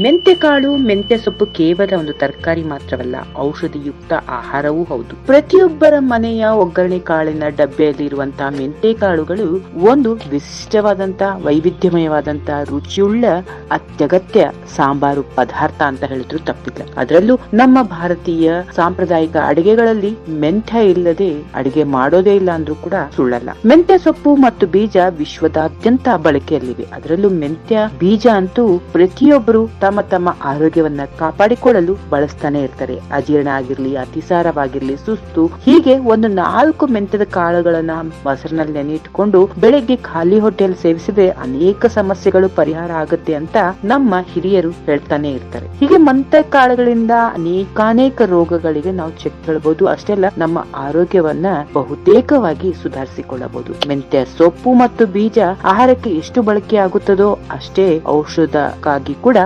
ಮೆಂತೆಕಾಳು ಮೆಂತೆ ಸೊಪ್ಪು ಕೇವಲ ಒಂದು ತರಕಾರಿ ಮಾತ್ರವಲ್ಲ, ಔಷಧಿಯುಕ್ತ ಆಹಾರವೂ ಹೌದು. ಪ್ರತಿಯೊಬ್ಬರ ಮನೆಯ ಒಗ್ಗರಣೆ ಕಾಳಿನ ಡಬ್ಬೆಯಲ್ಲಿ ಇರುವಂತಹ ಮೆಂತೆ ಕಾಳುಗಳು ಒಂದು ವಿಶಿಷ್ಟವಾದಂತಹ, ವೈವಿಧ್ಯಮಯವಾದಂತಹ, ರುಚಿಯುಳ್ಳ, ಅತ್ಯಗತ್ಯ ಸಾಂಬಾರು ಪದಾರ್ಥ ಅಂತ ಹೇಳಿದ್ರು ತಪ್ಪಿಲ್ಲ. ಅದರಲ್ಲೂ ನಮ್ಮ ಭಾರತೀಯ ಸಾಂಪ್ರದಾಯಿಕ ಅಡಿಗೆಗಳಲ್ಲಿ ಮೆಂತ್ಯ ಇಲ್ಲದೆ ಅಡಿಗೆ ಮಾಡೋದೇ ಇಲ್ಲ ಅಂದ್ರೂ ಕೂಡ ಸುಳ್ಳಲ್ಲ. ಮೆಂತ್ಯ ಸೊಪ್ಪು ಮತ್ತು ಬೀಜ ವಿಶ್ವದಾದ್ಯಂತ ಬಳಕೆಯಲ್ಲಿವೆ. ಅದರಲ್ಲೂ ಮೆಂತ್ಯ, ಬೀಜ ಅಂತೂ ಪ್ರತಿಯೊಬ್ಬರು ತಮ್ಮ ತಮ್ಮ ಆರೋಗ್ಯವನ್ನ ಕಾಪಾಡಿಕೊಳ್ಳಲು ಬಳಸ್ತಾನೆ ಇರ್ತಾರೆ. ಅಜೀರ್ಣ ಆಗಿರ್ಲಿ, ಅತಿಸಾರವಾಗಿರ್ಲಿ, ಸುಸ್ತು, ಹೀಗೆ ಒಂದು ನಾಲ್ಕು ಮೆಂತ್ಯದ ಕಾಳುಗಳನ್ನ ಮೊಸರಿನಲ್ಲಿ ನೆನೆಯಿಟ್ಕೊಂಡು ಬೆಳಗ್ಗೆ ಖಾಲಿ ಹೊಟ್ಟೆಯಲ್ಲಿ ಸೇವಿಸಿದ್ರೆ ಅನೇಕ ಸಮಸ್ಯೆಗಳು ಪರಿಹಾರ ಆಗುತ್ತೆ ಅಂತ ನಮ್ಮ ಹಿರಿಯರು ಹೇಳ್ತಾನೆ ಇರ್ತಾರೆ. ಹೀಗೆ ಮೆಂತ್ಯ ಕಾಳುಗಳಿಂದ ಅನೇಕಾನೇಕ ರೋಗಗಳಿಗೆ ನಾವು ಚೆಕ್ ಹೇಳ್ಬಹುದು ಅಷ್ಟೇ ಅಲ್ಲ, ನಮ್ಮ ಆರೋಗ್ಯವನ್ನ ಬಹುತೇಕವಾಗಿ ಸುಧಾರಿಸಿಕೊಳ್ಳಬಹುದು. ಮೆಂತ್ಯ ಸೊಪ್ಪು ಮತ್ತು ಬೀಜ ಆಹಾರಕ್ಕೆ ಎಷ್ಟು ಬಳಕೆ ಆಗುತ್ತದೋ ಅಷ್ಟೇ ಔಷಧಕ್ಕಾಗಿ ಕೂಡ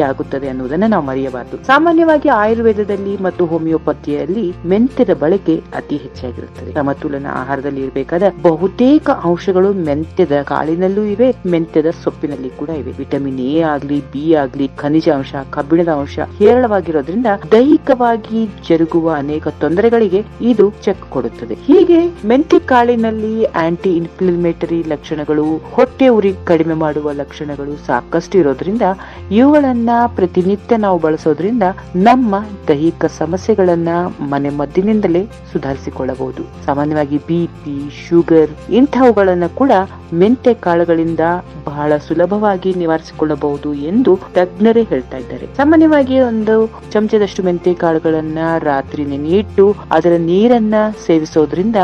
ಆಗುತ್ತದೆ ಅನ್ನುವುದನ್ನ ನಾವು ಮರೆಯಬಾರದು. ಸಾಮಾನ್ಯವಾಗಿ ಆಯುರ್ವೇದದಲ್ಲಿ ಮತ್ತು ಹೋಮಿಯೋಪತಿಯಲ್ಲಿ ಮೆಂತ್ಯದ ಬಳಕೆ ಅತಿ ಹೆಚ್ಚಾಗಿರುತ್ತದೆ. ಸಮತೋಲನ ಆಹಾರದಲ್ಲಿ ಇರಬೇಕಾದ ಬಹುತೇಕ ಅಂಶಗಳು ಮೆಂತ್ಯದ ಕಾಳಿನಲ್ಲೂ ಇವೆ, ಮೆಂತ್ಯದ ಸೊಪ್ಪಿನಲ್ಲಿ ಕೂಡ ಇವೆ. ವಿಟಮಿನ್ ಎ ಆಗ್ಲಿ, ಬಿ ಆಗ್ಲಿ, ಖನಿಜ ಅಂಶ, ಕಬ್ಬಿಣದ ಅಂಶ ಹೇರಳವಾಗಿರೋದ್ರಿಂದ ದೈಹಿಕವಾಗಿ ಜರುಗುವ ಅನೇಕ ತೊಂದರೆಗಳಿಗೆ ಇದು ಚೆಕ್ ಕೊಡುತ್ತದೆ. ಹೀಗೆ ಮೆಂತ್ಯ ಕಾಳಿನಲ್ಲಿ ಆಂಟಿ ಇನ್ಫ್ಲಮೇಟರಿ ಲಕ್ಷಣಗಳು, ಹೊಟ್ಟೆ ಉರಿ ಕಡಿಮೆ ಮಾಡುವ ಲಕ್ಷಣಗಳು ಸಾಕಷ್ಟು ಇರೋದ್ರಿಂದ ಇವುಗಳನ್ನ ಪ್ರತಿನಿತ್ಯ ನಾವು ಬಳಸೋದ್ರಿಂದ ನಮ್ಮ ದೈಹಿಕ ಸಮಸ್ಯೆಗಳನ್ನ ಮನೆ ಮದ್ದಿನಿಂದಲೇ ಸುಧಾರಿಸಿಕೊಳ್ಳಬಹುದು. ಸಾಮಾನ್ಯವಾಗಿ ಬಿಪಿ ಶುಗರ್ ಇಂಥವುಗಳನ್ನ ಕೂಡ ಮೆಂತೆ ಕಾಳುಗಳಿಂದ ಬಹಳ ಸುಲಭವಾಗಿ ನಿವಾರಿಸಿಕೊಳ್ಳಬಹುದು ಎಂದು ತಜ್ಞರೇ ಹೇಳ್ತಾ ಇದ್ದಾರೆ. ಸಾಮಾನ್ಯವಾಗಿ ಒಂದು ಚಮಚದಷ್ಟು ಮೆಂತೆ ಕಾಳುಗಳನ್ನ ರಾತ್ರಿ ನೆನೆಯಿಟ್ಟು ಅದರ ನೀರನ್ನ ಸೇವಿಸೋದ್ರಿಂದ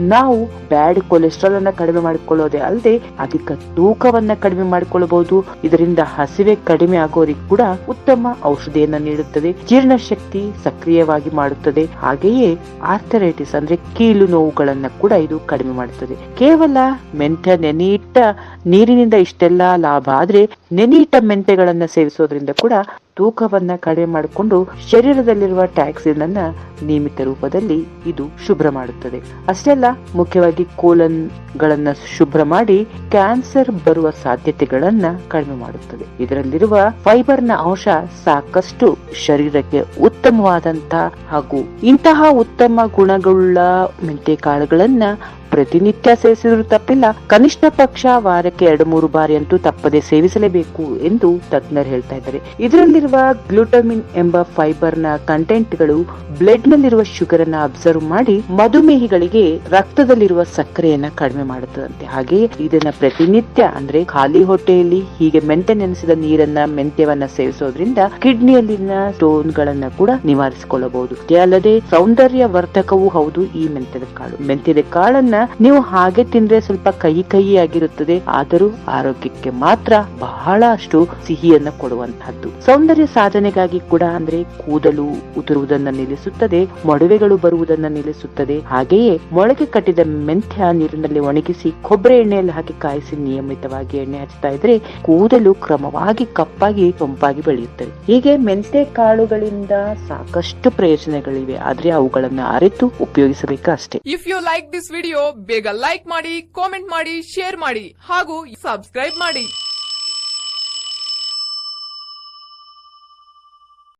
ನಾವು ಬ್ಯಾಡ್ ಕೊಲೆಸ್ಟ್ರಾಲ್ ಅನ್ನ ಕಡಿಮೆ ಮಾಡಿಕೊಳ್ಳೋದೇ ಅಲ್ಲದೆ ಅಧಿಕ ತೂಕವನ್ನ ಕಡಿಮೆ ಮಾಡಿಕೊಳ್ಳಬಹುದು. ಇದರಿಂದ ಹಸಿವೆ ಕಡಿಮೆ ಆಗೋರಿಗೆ ಕೂಡ ಉತ್ತಮ ಔಷಧಿಯನ್ನ ನೀಡುತ್ತದೆ. ಜೀರ್ಣಶಕ್ತಿ ಸಕ್ರಿಯವಾಗಿ ಮಾಡುತ್ತದೆ. ಹಾಗೆಯೇ ಆರ್ಥರೈಟಿಸ್ ಅಂದ್ರೆ ಕೀಲು ನೋವುಗಳನ್ನ ಕೂಡ ಇದು ಕಡಿಮೆ ಮಾಡುತ್ತದೆ. ಕೇವಲ ಮೆಂತ್ಯ ನೆನೆಯಿಟ್ಟ ನೀರಿನಿಂದ ಇಷ್ಟೆಲ್ಲ ಲಾಭ. ಆದ್ರೆ ನೆನೆಯಿಟ್ಟ ಮೆಂತೆಗಳನ್ನ ಸೇವಿಸೋದ್ರಿಂದ ಕೂಡ ತೂಕವನ್ನ ಕಡಿಮೆ ಮಾಡಿಕೊಂಡು ಶರೀರದಲ್ಲಿರುವ ಟ್ಯಾಕ್ಸಿನ್ ಅನ್ನ ನಿಯಮಿತ ರೂಪದಲ್ಲಿ ಇದು ಶುಭ್ರ ಮಾಡುತ್ತದೆ. ಅಷ್ಟೇ ಅಲ್ಲ, ಮುಖ್ಯವಾಗಿ ಕೋಲನ್ ಗಳನ್ನ ಶುಭ್ರ ಮಾಡಿ ಕ್ಯಾನ್ಸರ್ ಬರುವ ಸಾಧ್ಯತೆಗಳನ್ನ ಕಡಿಮೆ ಮಾಡುತ್ತದೆ. ಇದರಲ್ಲಿರುವ ಫೈಬರ್ನ ಅಂಶ ಸಾಕಷ್ಟು ಶರೀರಕ್ಕೆ ಉತ್ತಮವಾದಂತಹ ಹಾಗೂ ಇಂತಹ ಉತ್ತಮ ಗುಣಗಳುಳ್ಳ ಮೆಂತೆ ಕಾಳುಗಳನ್ನ ಪ್ರತಿನಿತ್ಯ ಸೇವಿಸಿದ್ರು ತಪ್ಪಿಲ್ಲ. ಕನಿಷ್ಠ ಪಕ್ಷ ವಾರಕ್ಕೆ ಎರಡು ಮೂರು ಬಾರಿ ಅಂತೂ ತಪ್ಪದೆ ಸೇವಿಸಲೇಬೇಕು ಎಂದು ತಜ್ಞರು ಹೇಳ್ತಾ ಇದ್ದಾರೆ. ಇದರಲ್ಲಿರುವ ಗ್ಲೂಟಮಿನ್ ಎಂಬ ಫೈಬರ್ನ ಕಂಟೆಂಟ್ಗಳು ಬ್ಲಡ್ ನಲ್ಲಿರುವ ಶುಗರ್ ಅನ್ನ ಅಬ್ಸರ್ವ್ ಮಾಡಿ ಮಧುಮೇಹಿಗಳಿಗೆ ರಕ್ತದಲ್ಲಿರುವ ಸಕ್ಕರೆಯನ್ನ ಕಡಿಮೆ ಮಾಡುತ್ತದಂತೆ. ಹಾಗೆ ಇದನ್ನ ಪ್ರತಿನಿತ್ಯ ಅಂದ್ರೆ ಖಾಲಿ ಹೊಟ್ಟೆಯಲ್ಲಿ ಹೀಗೆ ಮೆಂತೆ ನೆನೆಸಿದ ನೀರನ್ನ, ಮೆಂತ್ಯವನ್ನ ಸೇವಿಸೋದ್ರಿಂದ ಕಿಡ್ನಿಯಲ್ಲಿನ ಸ್ಟೋನ್ ಗಳನ್ನ ಕೂಡ ನಿವಾರಿಸಿಕೊಳ್ಳಬಹುದು. ಅಲ್ಲದೆ ಸೌಂದರ್ಯ ವರ್ಧಕವೂ ಹೌದು ಈ ಮೆಂತ್ಯದ ಕಾಳು. ಮೆಂತ್ಯದ ಕಾಳನ್ನ ನೀವು ಹಾಗೆ ತಿಂದ್ರೆ ಸ್ವಲ್ಪ ಕಹಿ ಕಹಿ ಆಗಿರುತ್ತದೆ ಆದರೂ ಆರೋಗ್ಯಕ್ಕೆ ಮಾತ್ರ ಬಹಳಷ್ಟು ಸಿಹಿಯನ್ನ ಕೊಡುವಂತಹದ್ದು. ಸೌಂದರ್ಯ ಸಾಧನೆಗಾಗಿ ಕೂಡ ಅಂದ್ರೆ ಕೂದಲು ಉದುರುವುದನ್ನ ನಿಲ್ಲಿಸುತ್ತದೆ, ಮೊಡವೆಗಳು ಬರುವುದನ್ನ ನಿಲ್ಲಿಸುತ್ತದೆ. ಹಾಗೆಯೇ ಮೊಳಕೆ ಕಟ್ಟಿದ ಮೆಂತ್ಯ ನೀರಿನಲ್ಲಿ ಒಣಗಿಸಿ ಕೊಬ್ಬರಿ ಎಣ್ಣೆಯಲ್ಲಿ ಹಾಕಿ ಕಾಯಿಸಿ ನಿಯಮಿತವಾಗಿ ಎಣ್ಣೆ ಹಚ್ತಾ ಇದ್ರೆ ಕೂದಲು ಕ್ರಮವಾಗಿ ಕಪ್ಪಾಗಿ ಸೊಂಪಾಗಿ ಬೆಳೆಯುತ್ತದೆ. ಹೀಗೆ ಮೆಂತೆ ಕಾಳುಗಳಿಂದ ಸಾಕಷ್ಟು ಪ್ರಯೋಜನಗಳಿವೆ. ಆದ್ರೆ ಅವುಗಳನ್ನು ಅರಿತು ಉಪಯೋಗಿಸಬೇಕು ಅಷ್ಟೇ. If you like this video ಬೇಗ ಲೈಕ್ ಮಾಡಿ ಕಾಮೆಂಟ್ ಮಾಡಿ ಶೇರ್ ಮಾಡಿ ಹಾಗೂ ಸಬ್ಸ್ಕ್ರೈಬ್ ಮಾಡಿ.